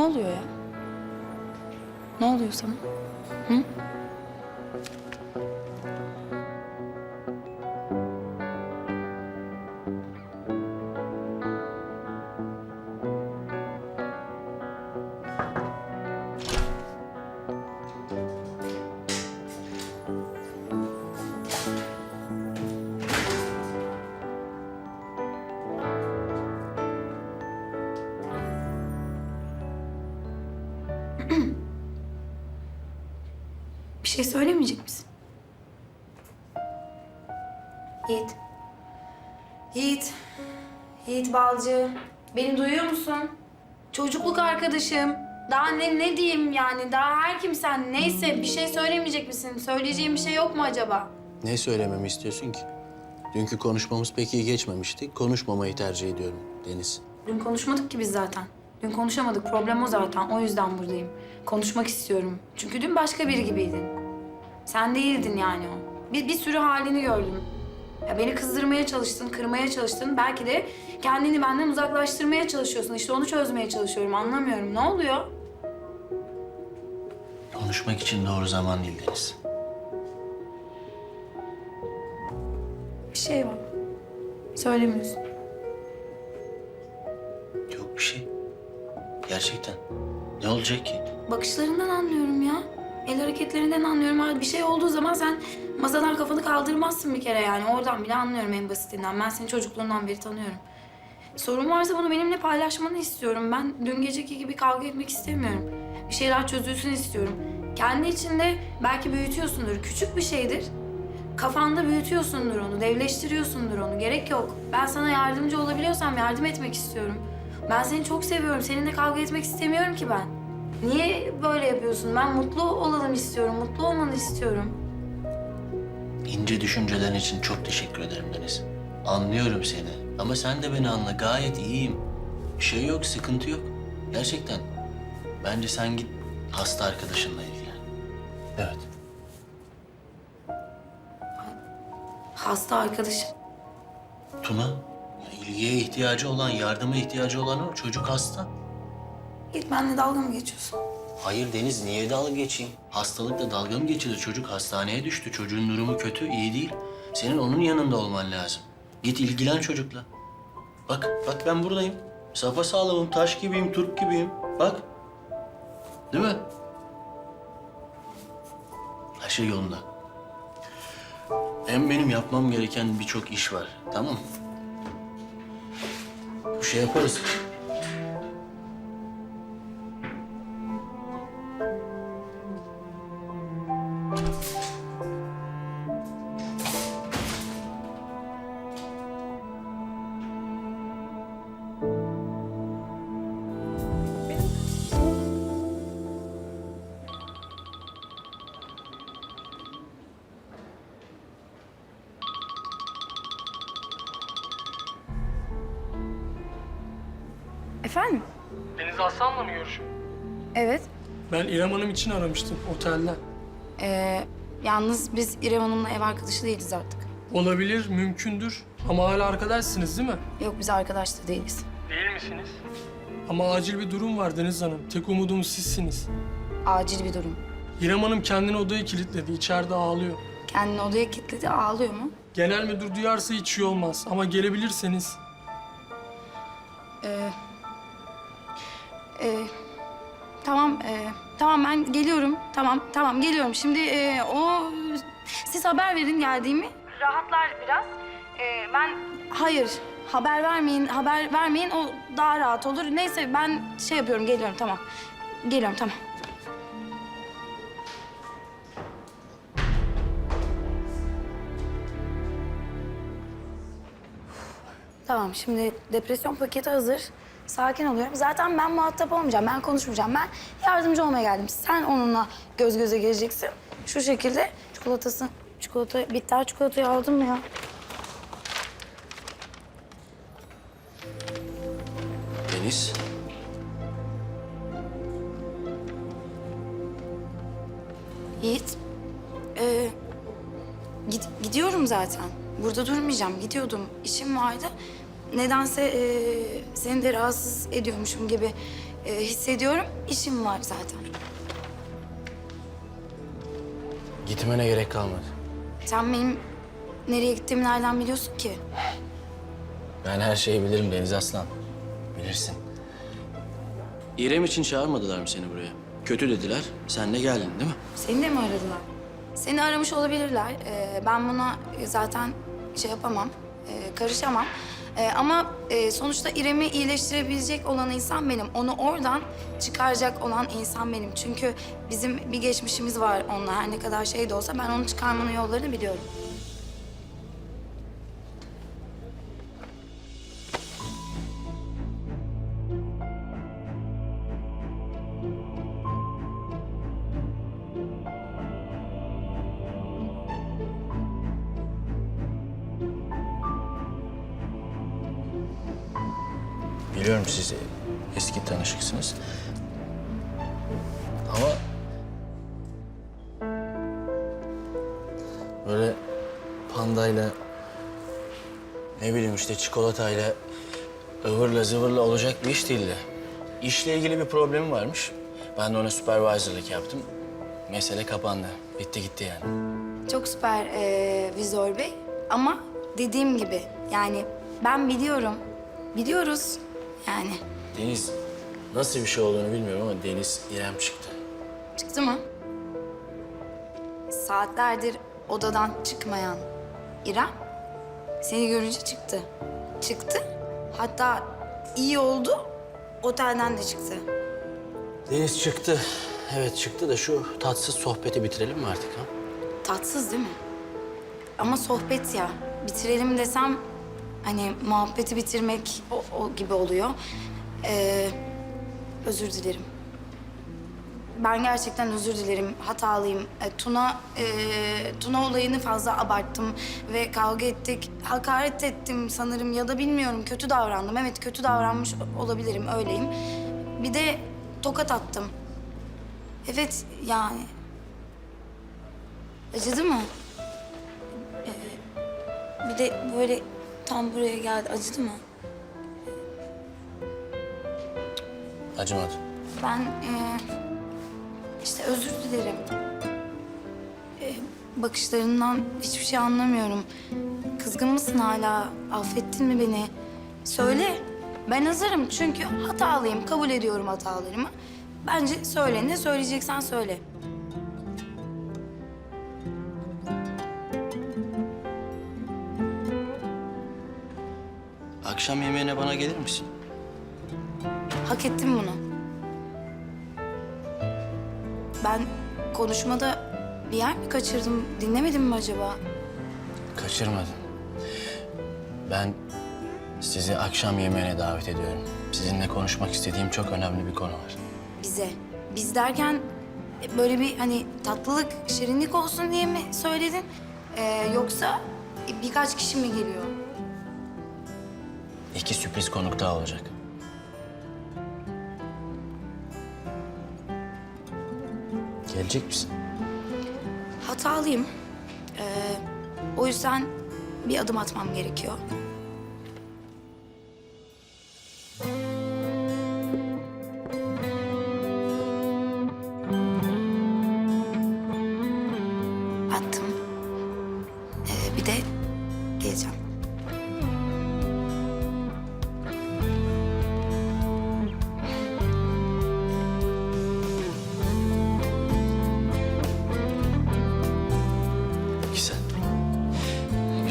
Ne oluyor ya? Ne oluyor sana? Hı? Söylemeyecek misin? Yiğit. Yiğit. Yiğit Balcı. Beni duyuyor musun? Çocukluk arkadaşım. Daha ne ne diyeyim yani? Daha her kimsen. Neyse bir şey söylemeyecek misin? Söyleyeceğim bir şey yok mu acaba? Ne söylememi istiyorsun ki? Dünkü konuşmamız pek iyi geçmemişti. Konuşmamayı tercih ediyorum Deniz. Dün konuşmadık ki biz zaten. Dün konuşamadık. Problem o zaten. O yüzden buradayım. Konuşmak istiyorum. Çünkü dün başka biri gibiydin. Sen değildin yani o. Bir, bir sürü halini gördüm. Ya beni kızdırmaya çalıştın, kırmaya çalıştın. Belki de kendini benden uzaklaştırmaya çalışıyorsun. İşte onu çözmeye çalışıyorum. Anlamıyorum. Ne oluyor? Konuşmak için doğru zaman değil Deniz. Bir şey var. Söylemiyorsun. Yok bir şey. Gerçekten. Ne olacak ki? Bakışlarından anlıyorum ya. El hareketlerinden anlıyorum. Ha, Bir şey olduğu zaman sen masadan kafanı kaldırmazsın bir kere yani. Oradan bile anlıyorum en basitinden. Ben seni çocukluğundan beri tanıyorum. Sorun varsa bunu benimle paylaşmanı istiyorum. Ben dün geceki gibi kavga etmek istemiyorum. Bir şeyler çözülsün istiyorum. Kendi içinde belki büyütüyorsundur. Küçük bir şeydir. Kafanda büyütüyorsundur onu, devleştiriyorsundur onu. Gerek yok. Ben sana yardımcı olabiliyorsam yardım etmek istiyorum. Ben seni çok seviyorum. Seninle kavga etmek istemiyorum ki ben. Niye böyle yapıyorsun? Ben mutlu olalım istiyorum. Mutlu olmanı istiyorum. İnce düşüncelerin için çok teşekkür ederim Deniz. Anlıyorum seni. Ama sen de beni anla. Gayet iyiyim. Bir şey yok, sıkıntı yok. Gerçekten. Bence sen git hasta arkadaşınla ilgilen. Evet. Hasta arkadaşım. Tuna, ya ilgiye ihtiyacı olan, yardıma ihtiyacı olan o. Çocuk hasta. Git benimle dalga mı geçiyorsun? Hayır Deniz, niye dalga geçeyim? Hastalıkla dalga mı geçilir? Çocuk hastaneye düştü. Çocuğun durumu kötü, iyi değil. Senin onun yanında olman lazım. Git ilgilen çocukla. Bak, bak ben buradayım. Safa sağlamım, taş gibiyim, turp gibiyim. Bak. Değil mi? Her şey yolunda. Hem benim yapmam gereken birçok iş var. Tamam mı? Bir şey yaparız. İçin aramıştım otelden. Ee, yalnız biz İrem Hanım'la ev arkadaşı değiliz artık. Olabilir, mümkündür. Ama hala arkadaşsınız değil mi? Yok biz arkadaş da değiliz. Değil misiniz? Ama acil bir durum var Deniz Hanım. Tek umudumuz sizsiniz. Acil bir durum. İrem Hanım kendini odaya kilitledi. İçeride ağlıyor. Kendini odaya kilitledi ağlıyor mu? Genel müdür duyarsa hiç iyi olmaz. Ama gelebilirseniz. Ee, e, tamam, e, tamam ben geliyorum. Tamam, tamam geliyorum. Şimdi e, o siz haber verin geldiğimi. Rahatlar biraz. E, ben hayır haber vermeyin, haber vermeyin. O daha rahat olur. Neyse ben şey yapıyorum, geliyorum tamam. Geliyorum tamam. Tamam şimdi depresyon paketi hazır. Sakin oluyorum. Zaten ben muhatap olmayacağım. Ben konuşmayacağım. Ben yardımcı olmaya geldim. Sen onunla göz göze geleceksin. Şu şekilde çikolatası, çikolata, bitter çikolatayı aldın mı ya? Deniz. Yiğit, ee, gid- gidiyorum zaten. Burada durmayacağım. Gidiyordum. İşim vardı. Nedense ee, seni de rahatsız ediyormuşum gibi e, hissediyorum. İşim var zaten. Gitmene gerek kalmadı. Sen benim nereye gittiğimi nereden biliyorsun ki? Ben her şeyi bilirim Deniz Aslan. Bilirsin. İrem için çağırmadılar mı seni buraya? Kötü dediler. Sen de geldin değil mi? Seni de mi aradılar? Seni aramış olabilirler. Ee, ben buna zaten şey yapamam, e, karışamam. Ee, ama e, sonuçta İrem'i iyileştirebilecek olan insan benim. Onu oradan çıkaracak olan insan benim. Çünkü bizim bir geçmişimiz var onunla. Her ne kadar şey de olsa ben onu çıkarmanın yollarını biliyorum. Biliyorum siz eski tanışıksınız. Ama... Böyle pandayla... Ne bileyim işte çikolatayla... ıvırla zıvırla olacak bir iş değildi. İşle ilgili bir problemi varmış. Ben de ona supervisorlık yaptım. Mesele kapandı. Bitti gitti yani. Çok süper e, Vizor Bey. Ama dediğim gibi yani ben biliyorum. Biliyoruz yani. Deniz nasıl bir şey olduğunu bilmiyorum ama Deniz İrem çıktı. Çıktı mı? Saatlerdir odadan çıkmayan İrem seni görünce çıktı. Çıktı. Hatta iyi oldu. Otelden de çıktı. Deniz çıktı. Evet çıktı da şu tatsız sohbeti bitirelim mi artık ha? Tatsız değil mi? Ama sohbet ya. Bitirelim desem hani muhabbeti bitirmek o, o gibi oluyor. Ee, özür dilerim. Ben gerçekten özür dilerim. Hatalıyım. E, Tuna e, Tuna olayını fazla abarttım ve kavga ettik. Hakaret ettim sanırım ya da bilmiyorum. Kötü davrandım. Evet kötü davranmış olabilirim. Öyleyim. Bir de tokat attım. Evet yani Acıdı mı? Ee, bir de böyle tam buraya geldi. Acıdı mı? Acımadı. Ben ee, işte özür dilerim. Ee, bakışlarından hiçbir şey anlamıyorum. Kızgın mısın hala? Affettin mi beni? Söyle. Ben hazırım çünkü hatalıyım. Kabul ediyorum hatalarımı. Bence söyle. Ne söyleyeceksen söyle. Akşam yemeğine bana gelir misin? Hak ettim bunu. Ben konuşmada bir yer mi kaçırdım? Dinlemedim mi acaba? Kaçırmadım. Ben sizi akşam yemeğine davet ediyorum. Sizinle konuşmak istediğim çok önemli bir konu var. Bize. Biz derken e, böyle bir hani tatlılık, şirinlik olsun diye mi söyledin? Ee, yoksa birkaç kişi mi geliyor? İki sürpriz konuk daha olacak. Gelecek misin? Hatalıyım. Ee, o yüzden bir adım atmam gerekiyor.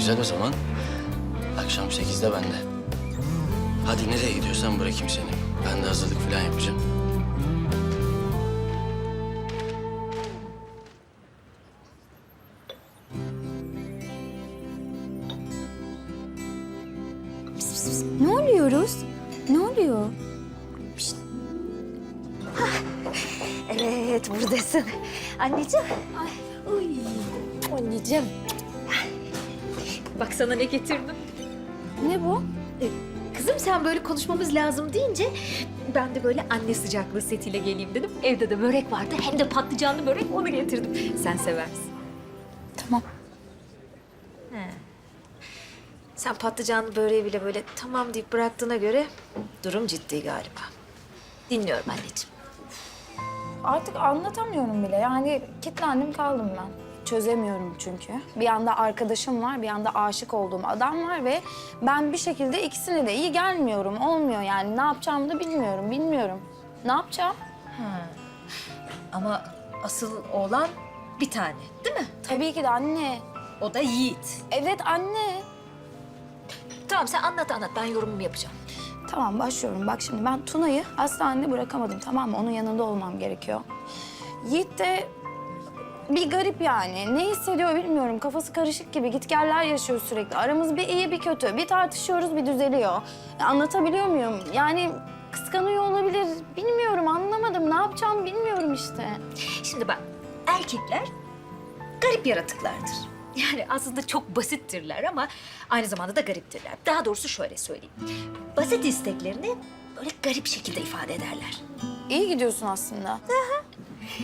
Güzel o zaman. Akşam sekizde bende. Hadi nereye gidiyorsan bırakayım seni. Ben de hazırlık falan yapacağım. Sana ne getirdim. Ne bu? Ee, Kızım sen böyle konuşmamız lazım deyince ben de böyle anne sıcaklığı setiyle geleyim dedim. Evde de börek vardı hem de patlıcanlı börek onu getirdim. Sen seversin. Tamam. Sen patlıcanlı böreği bile böyle tamam deyip bıraktığına göre durum ciddi galiba. Dinliyorum anneciğim. Artık anlatamıyorum bile. Yani kilitlendim kaldım ben. Çözemiyorum çünkü. Bir yanda arkadaşım var, bir yanda aşık olduğum adam var ve ben bir şekilde ikisine de iyi gelmiyorum. Olmuyor yani. Ne yapacağımı da bilmiyorum, bilmiyorum. Ne yapacağım? Ama asıl oğlan bir tane değil mi? Tabii ki de anne. O da Yiğit. Evet anne. Tamam sen anlat anlat ben yorumumu yapacağım. Tamam başlıyorum. Bak şimdi ben Tuna'yı hastanede bırakamadım tamam mı? Onun yanında olmam gerekiyor. Yiğit de bir garip yani. Ne hissediyor bilmiyorum. Kafası karışık gibi. Gitgeller yaşıyor sürekli. Aramız bir iyi bir kötü. Bir tartışıyoruz bir düzeliyor. Anlatabiliyor muyum? Yani kıskanıyor olabilir. Bilmiyorum anlamadım. Ne yapacağımı bilmiyorum işte. Şimdi bak erkekler garip yaratıklardır. Yani aslında çok basittirler ama aynı zamanda da gariptirler. Daha doğrusu şöyle söyleyeyim. Basit isteklerini böyle garip şekilde ifade ederler. İyi gidiyorsun aslında.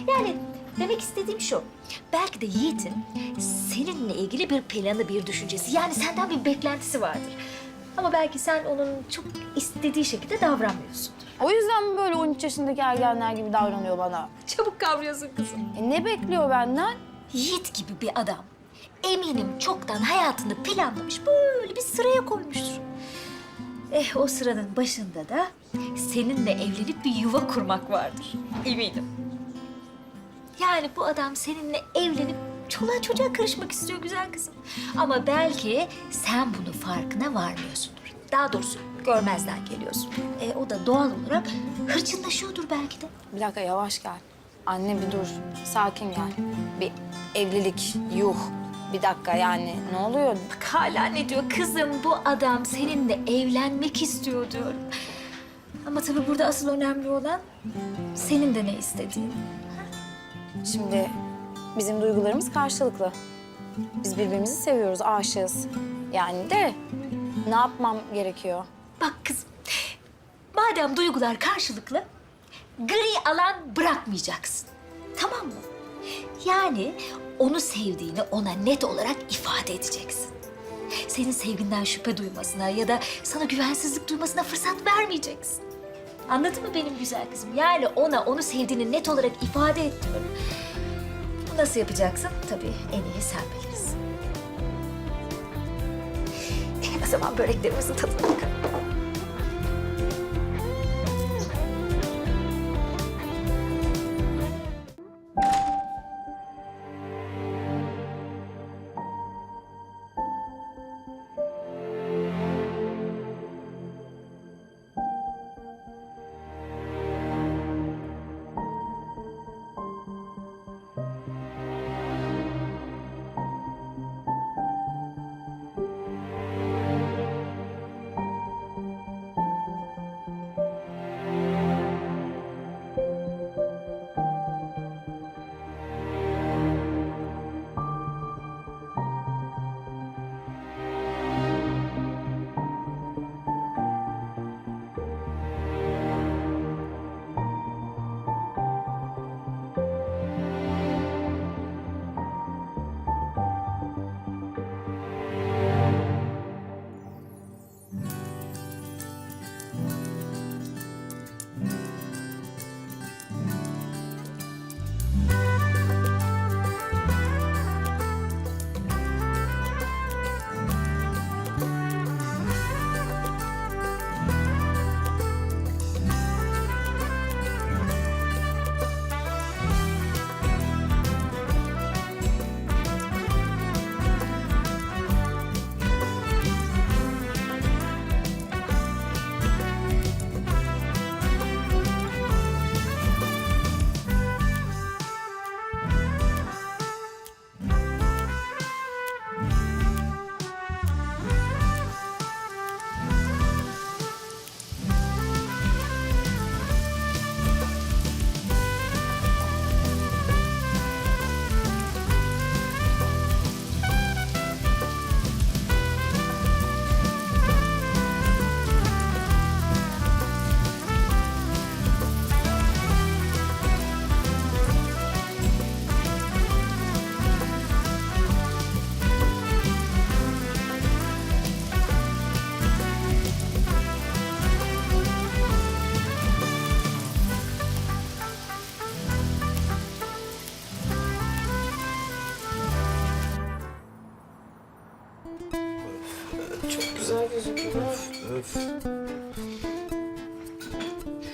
Yani demek istediğim şu. Belki de Yiğit'in seninle ilgili bir planı, bir düşüncesi. Yani senden bir beklentisi vardır. Ama belki sen onun çok istediği şekilde davranmıyorsundur. O yüzden mi böyle 13 yaşındaki ergenler gibi davranıyor bana? Çabuk kavruyorsun kızım. E ne bekliyor benden? Yiğit gibi bir adam eminim çoktan hayatını planlamış, böyle bir sıraya koymuştur. Eh o sıranın başında da seninle evlenip bir yuva kurmak vardır. Eminim. Yani bu adam seninle evlenip çoluğa çocuğa karışmak istiyor güzel kızım. Ama belki sen bunun farkına varmıyorsundur. Daha doğrusu görmezden geliyorsun. E, o da doğal olarak hırçınlaşıyordur belki de. Bir dakika yavaş gel. Anne bir dur. Sakin gel. Bir evlilik yuh. Bir dakika yani ne oluyor? Bak hala ne diyor kızım bu adam seninle evlenmek istiyor diyorum. Ama tabii burada asıl önemli olan senin de ne istediğin. Şimdi bizim duygularımız karşılıklı. Biz birbirimizi seviyoruz, aşığız. Yani de ne yapmam gerekiyor? Bak kızım madem duygular karşılıklı gri alan bırakmayacaksın. Tamam mı? Yani onu sevdiğini ona net olarak ifade edeceksin. Senin sevginden şüphe duymasına ya da sana güvensizlik duymasına fırsat vermeyeceksin. Anladın mı benim güzel kızım? Yani ona onu sevdiğini net olarak ifade et diyorum. Bu nasıl yapacaksın? Tabii en iyi sen bilirsin. o zaman böreklerimizin tadına bakalım. Öf.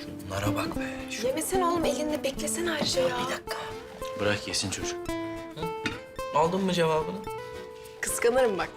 Şunlara bak be. Şu... Yemesene oğlum elinde beklesene ayrıca ya. Bir dakika. Bırak yesin çocuk. Aldın mı cevabını? Kıskanırım bak.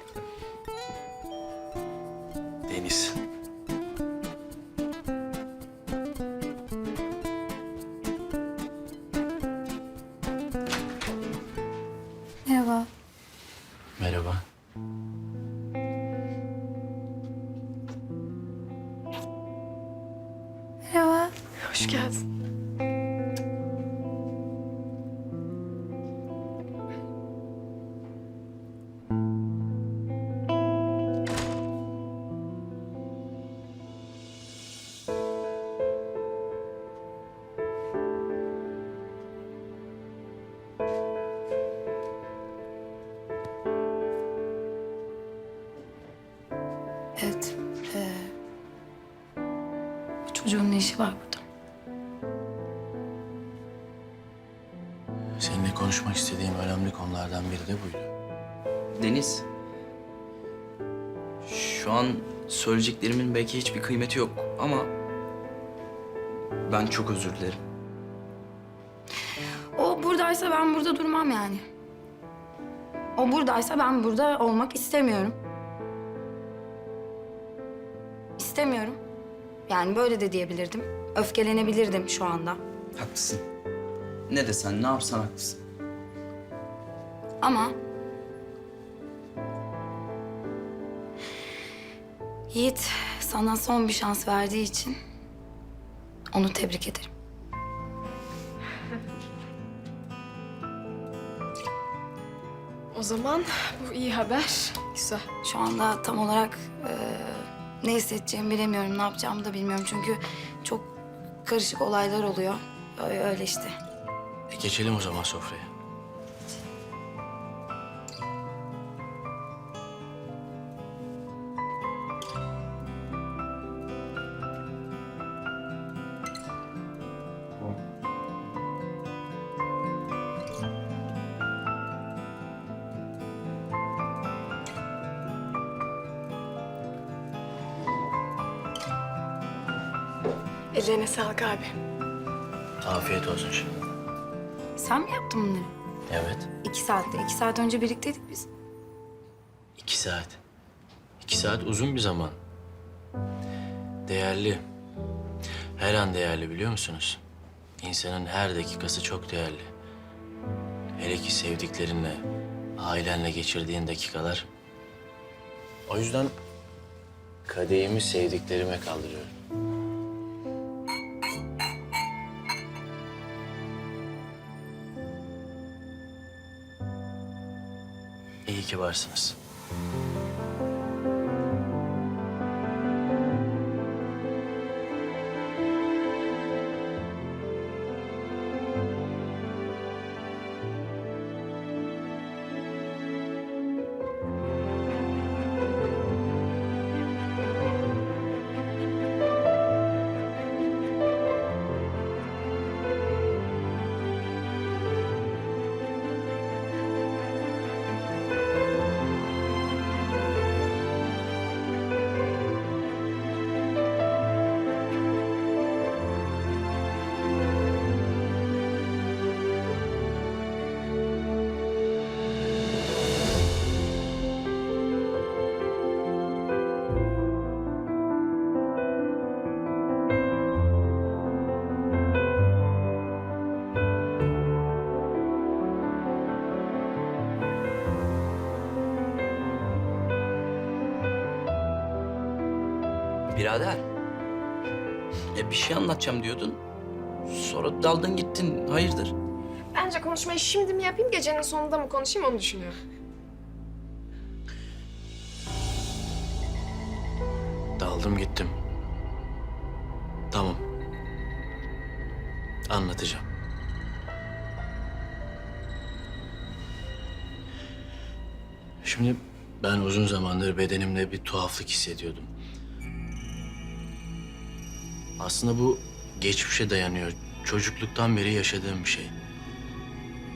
İşi var burada? Seninle konuşmak istediğim önemli konulardan biri de buydu. Deniz. Şu an söyleyeceklerimin belki hiçbir kıymeti yok ama... Ben çok özür dilerim. O buradaysa ben burada durmam yani. O buradaysa ben burada olmak istemiyorum. İstemiyorum. Yani böyle de diyebilirdim. Öfkelenebilirdim şu anda. Haklısın. Ne desen, ne yapsan haklısın. Ama... Yiğit sana son bir şans verdiği için onu tebrik ederim. O zaman bu iyi haber. Güzel. Şu anda tam olarak eee, ne hissedeceğimi bilemiyorum, ne yapacağımı da bilmiyorum. Çünkü çok karışık olaylar oluyor. Öyle, işte. E geçelim o zaman sofraya. Ellerine sağlık abi. Afiyet olsun şimdi. Sen mi yaptın bunları? Evet. İki saatte. iki saat önce birlikteydik biz. İki saat. İki saat uzun bir zaman. Değerli. Her an değerli biliyor musunuz? İnsanın her dakikası çok değerli. Hele ki sevdiklerinle, ailenle geçirdiğin dakikalar. O yüzden kadehimi sevdiklerime kaldırıyorum. Ki varsınız. Birader. E bir şey anlatacağım diyordun. Sonra daldın gittin. Hayırdır? Bence konuşmayı şimdi mi yapayım, gecenin sonunda mı konuşayım onu düşünüyorum. Daldım gittim. Tamam. Anlatacağım. Şimdi ben uzun zamandır bedenimde bir tuhaflık hissediyordum. Aslında bu geçmişe dayanıyor. Çocukluktan beri yaşadığım bir şey.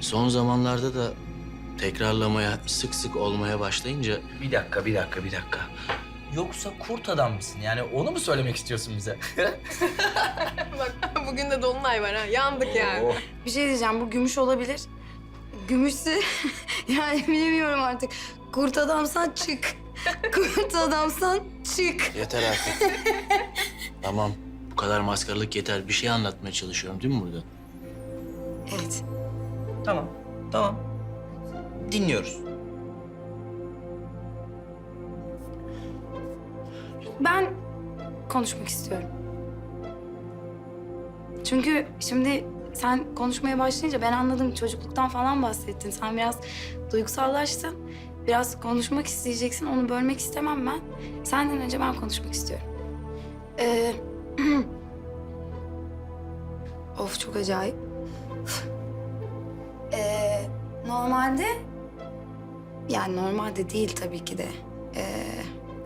Son zamanlarda da tekrarlamaya, sık sık olmaya başlayınca Bir dakika, bir dakika, bir dakika. Yoksa kurt adam mısın? Yani onu mu söylemek istiyorsun bize? Bak bugün de dolunay var ha. Yandık yani. Bir şey diyeceğim bu gümüş olabilir. Gümüşse yani bilemiyorum artık. Kurt adamsan çık. Kurt adamsan çık. yeter artık. tamam, kadar maskaralık yeter. Bir şey anlatmaya çalışıyorum değil mi burada? Evet. Tamam, tamam. Dinliyoruz. Ben konuşmak istiyorum. Çünkü şimdi sen konuşmaya başlayınca ben anladım çocukluktan falan bahsettin. Sen biraz duygusallaştın. Biraz konuşmak isteyeceksin. Onu bölmek istemem ben. Senden önce ben konuşmak istiyorum. Ee, of çok acayip. Ee, normalde yani normalde değil tabii ki de. Ee,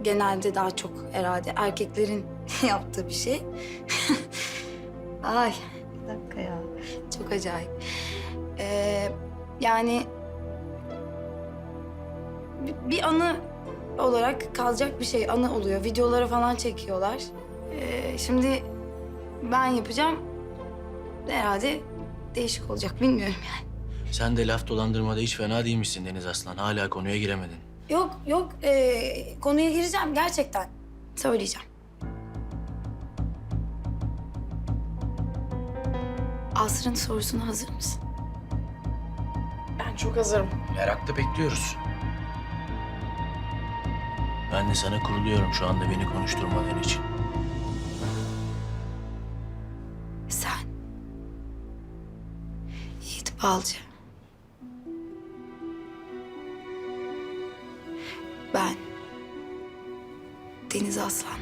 genelde daha çok herhalde erkeklerin yaptığı bir şey. Ay bir dakika ya. Çok acayip. Ee, yani bi- bir anı olarak kalacak bir şey. Anı oluyor. Videoları falan çekiyorlar. Ee, şimdi ben yapacağım. Herhalde değişik olacak. Bilmiyorum yani. Sen de laf dolandırmada hiç fena değilmişsin Deniz Aslan. Hala konuya giremedin. Yok yok ee, konuya gireceğim gerçekten. Söyleyeceğim. Asrın sorusuna hazır mısın? Ben çok hazırım. Merakla bekliyoruz. Ben de sana kuruluyorum şu anda beni konuşturmadığın için. Balcı. Ben. Deniz Aslan'la.